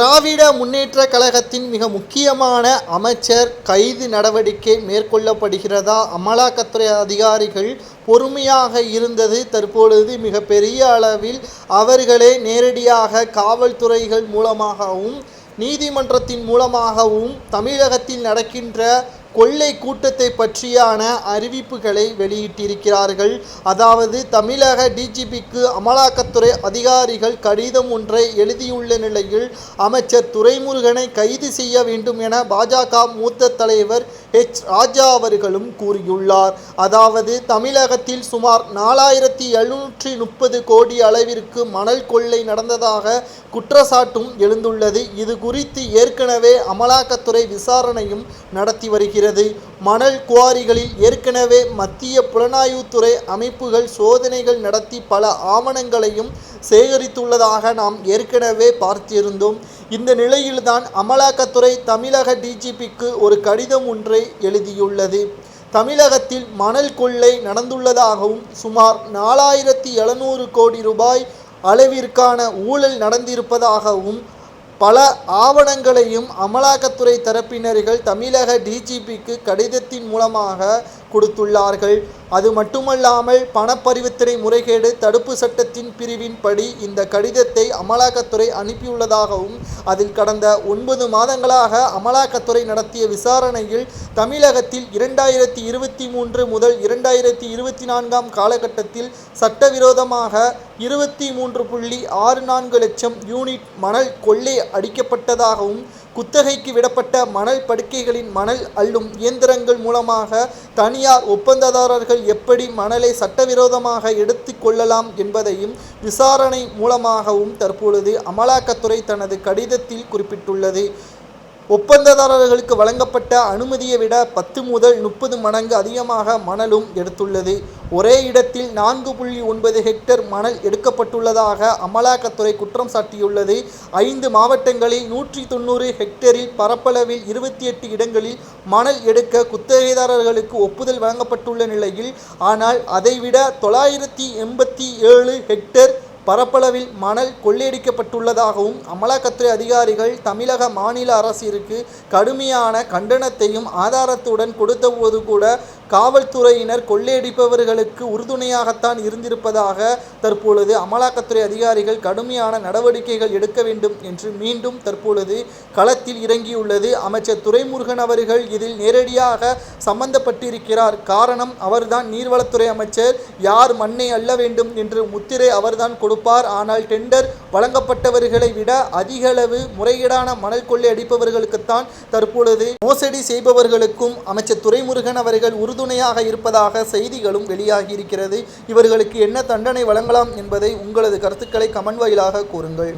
திராவிட முன்னேற்ற கழகத்தின் மிக முக்கியமான அமைச்சர் கைது நடவடிக்கை மேற்கொள்ளப்படுகிறதா? அமலாக்கத்துறை அதிகாரிகள் பொறுமையாக இருந்தது. தற்பொழுது மிகப்பெரிய அளவில் அவர்களே நேரடியாக காவல்துறைகள் மூலமாகவும் நீதிமன்றத்தின் மூலமாகவும் தமிழகத்தில் நடக்கின்ற கொள்ளை கூட்டத்தை பற்றியான அறிவிப்புகளை வெளியிட்டிருக்கிறார்கள். அதாவது தமிழக டிஜிபிக்கு அமலாக்கத்துறை அதிகாரிகள் கடிதம் ஒன்றை எழுதியுள்ள நிலையில் அமைச்சர் துரைமுருகனை கைது செய்ய வேண்டும் என பாஜக மூத்த தலைவர் ஹெச் ராஜா அவர்களும் கூறியுள்ளார். அதாவது தமிழகத்தில் சுமார் நாலாயிரத்தி எழுநூற்றி முப்பது கோடி அளவிற்கு மணல் கொள்ளை நடந்ததாக குற்றச்சாட்டும் எழுந்துள்ளது. இது குறித்து ஏற்கனவே அமலாக்கத்துறை விசாரணையும் நடத்தி வருகிறது. மணல் குவாரிகளில் ஏற்கனவே மத்திய புலனாய்வுத்துறை அமைப்புகள் சோதனைகள் நடத்தி பல ஆவணங்களையும் சேகரித்துள்ளதாக நாம் ஏற்கனவே பார்த்திருந்தோம். இந்த நிலையில்தான் அமலாக்கத்துறை தமிழக டிஜிபிக்கு ஒரு கடிதம் ஒன்றை எழுதியுள்ளது. தமிழகத்தில் மணல் கொள்ளை நடந்துள்ளதாகவும் சுமார் நாலாயிரத்தி எழுநூறு கோடி ரூபாய் அளவிற்கான ஊழல் நடந்திருப்பதாகவும் பல ஆவணங்களையும் அமலாக்கத்துறை தரப்பினர்கள் தமிழக டிஜிபிக்கு கடிதத்தின் மூலமாக கொடுத்துள்ளார்கள். அது மட்டுமல்லாமல் பணப்பரிவர்த்தனை முறைகேடு தடுப்பு சட்டத்தின் பிரிவின்படி இந்த கடிதத்தை அமலாக்கத்துறை அனுப்பியுள்ளதாகவும் அதில் கடந்த ஒன்பது மாதங்களாக அமலாக்கத்துறை நடத்திய விசாரணையில் தமிழகத்தில் இரண்டாயிரத்தி இருபத்தி மூன்று முதல் இரண்டாயிரத்தி இருபத்தி நான்காம் காலகட்டத்தில் சட்டவிரோதமாக இருபத்தி மூன்று புள்ளி ஆறு நான்கு லட்சம் யூனிட் மணல் கொள்ளை அடிக்கப்பட்டதாகவும் குத்தகைக்கு விடப்பட்ட மணல் படுக்கைகளின் மணல் அள்ளும் இயந்திரங்கள் மூலமாக தனியார் ஒப்பந்ததாரர்கள் எப்படி மணலை சட்டவிரோதமாக எடுத்து கொள்ளலாம் என்பதையும் விசாரணை மூலமாகவும் தற்பொழுது அமலாக்கத்துறை தனது கடிதத்தில் குறிப்பிட்டுள்ளது. ஒப்பந்ததாரர்களுக்கு வழங்கப்பட்ட அனுமதியை விட பத்து முதல் முப்பது மடங்கு அதிகமாக மணலும் எடுத்துள்ளது. ஒரே இடத்தில் நான்கு புள்ளி ஒன்பது ஹெக்டேர் மணல் எடுக்கப்பட்டுள்ளதாக அமலாக்கத்துறை குற்றம் சாட்டியுள்ளது. ஐந்து மாவட்டங்களில் நூற்றி தொண்ணூறு ஹெக்டேரில் பரப்பளவில் இருபத்தி எட்டு இடங்களில் மணல் எடுக்க குத்தகைதாரர்களுக்கு ஒப்புதல் வழங்கப்பட்டுள்ள நிலையில் ஆனால் அதைவிட தொள்ளாயிரத்தி எண்பத்தி ஏழு ஹெக்டேர் பரப்பளவில் மணல் கொள்ளையடிக்கப்பட்டுள்ளதாகவும் அமலாக்கத்துறை அதிகாரிகள் தமிழக மாநில அரசிற்கு கடுமையான கண்டனத்தையும் ஆதாரத்துடன் கொடுத்தபோது கூட காவல்துறையினர் கொள்ளையடிப்பவர்களுக்கு உறுதுணையாகத்தான் இருந்திருப்பதாக தற்பொழுது அமலாக்கத்துறை அதிகாரிகள் கடுமையான நடவடிக்கைகள் எடுக்க வேண்டும் என்று மீண்டும் தற்பொழுது களத்தில் இறங்கியுள்ளது. அமைச்சர் துரைமுருகன் அவர்கள் இதில் நேரடியாக சம்பந்தப்பட்டிருக்கிறார். காரணம் அவர்தான் நீர்வளத்துறை அமைச்சர். யார் மண்ணை அள்ள வேண்டும் என்று முத்திரை அவர்தான் கொடுப்பார். ஆனால் டெண்டர் வழங்கப்பட்டவர்களை விட அதிகளவு முறைகேடான மணல் கொள்ளை அடிப்பவர்களுக்குத்தான் தற்பொழுது மோசடி செய்பவர்களுக்கும் அமைச்சர் துரைமுருகன் அவர்கள் உறுதுணையாக இருப்பதாக செய்திகளும் வெளியாகி இருக்கிறது இவர்களுக்கு என்ன தண்டனை வழங்கலாம் என்பதை உங்களது கருத்துக்களை கமன் வாயிலாக கூறுங்கள்.